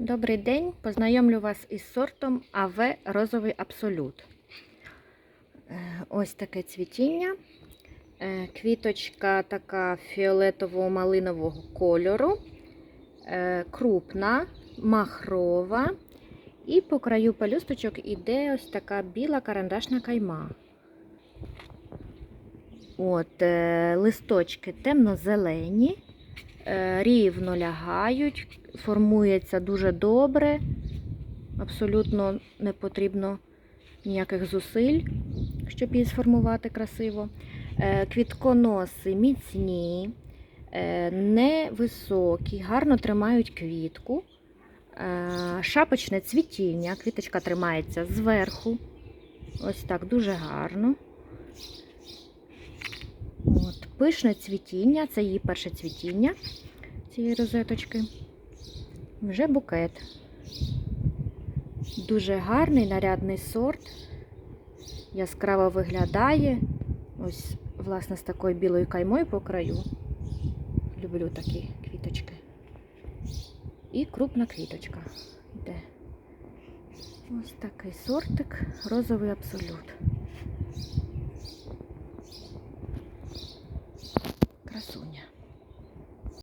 Добрий день! Познайомлю вас із сортом АВ Розовий Абсолют. Е, Ось таке цвітіння. Е, Квіточка така фіолетово-малинового кольору, Е, крупна, махрова. І по краю пелюсточок іде ось така біла карандашна кайма. От, листочки темно-зелені, рівно лягають, формується дуже добре. Абсолютно не потрібно ніяких зусиль, щоб її сформувати красиво. Е, Квітконоси міцні, е, невисокі, гарно тримають квітку. Е, Шапочне цвітіння, квіточка тримається зверху. Ось так дуже гарно. От, пишне цвітіння, це її перше цвітіння цієї розеточки. Вже букет. Дуже гарний нарядний сорт. Яскраво виглядає. Ось, власне, з такою білою каймою по краю. Люблю такі квіточки. І крупна квіточка. Йде. Ось такий сортик, розовий абсолют. Красуня.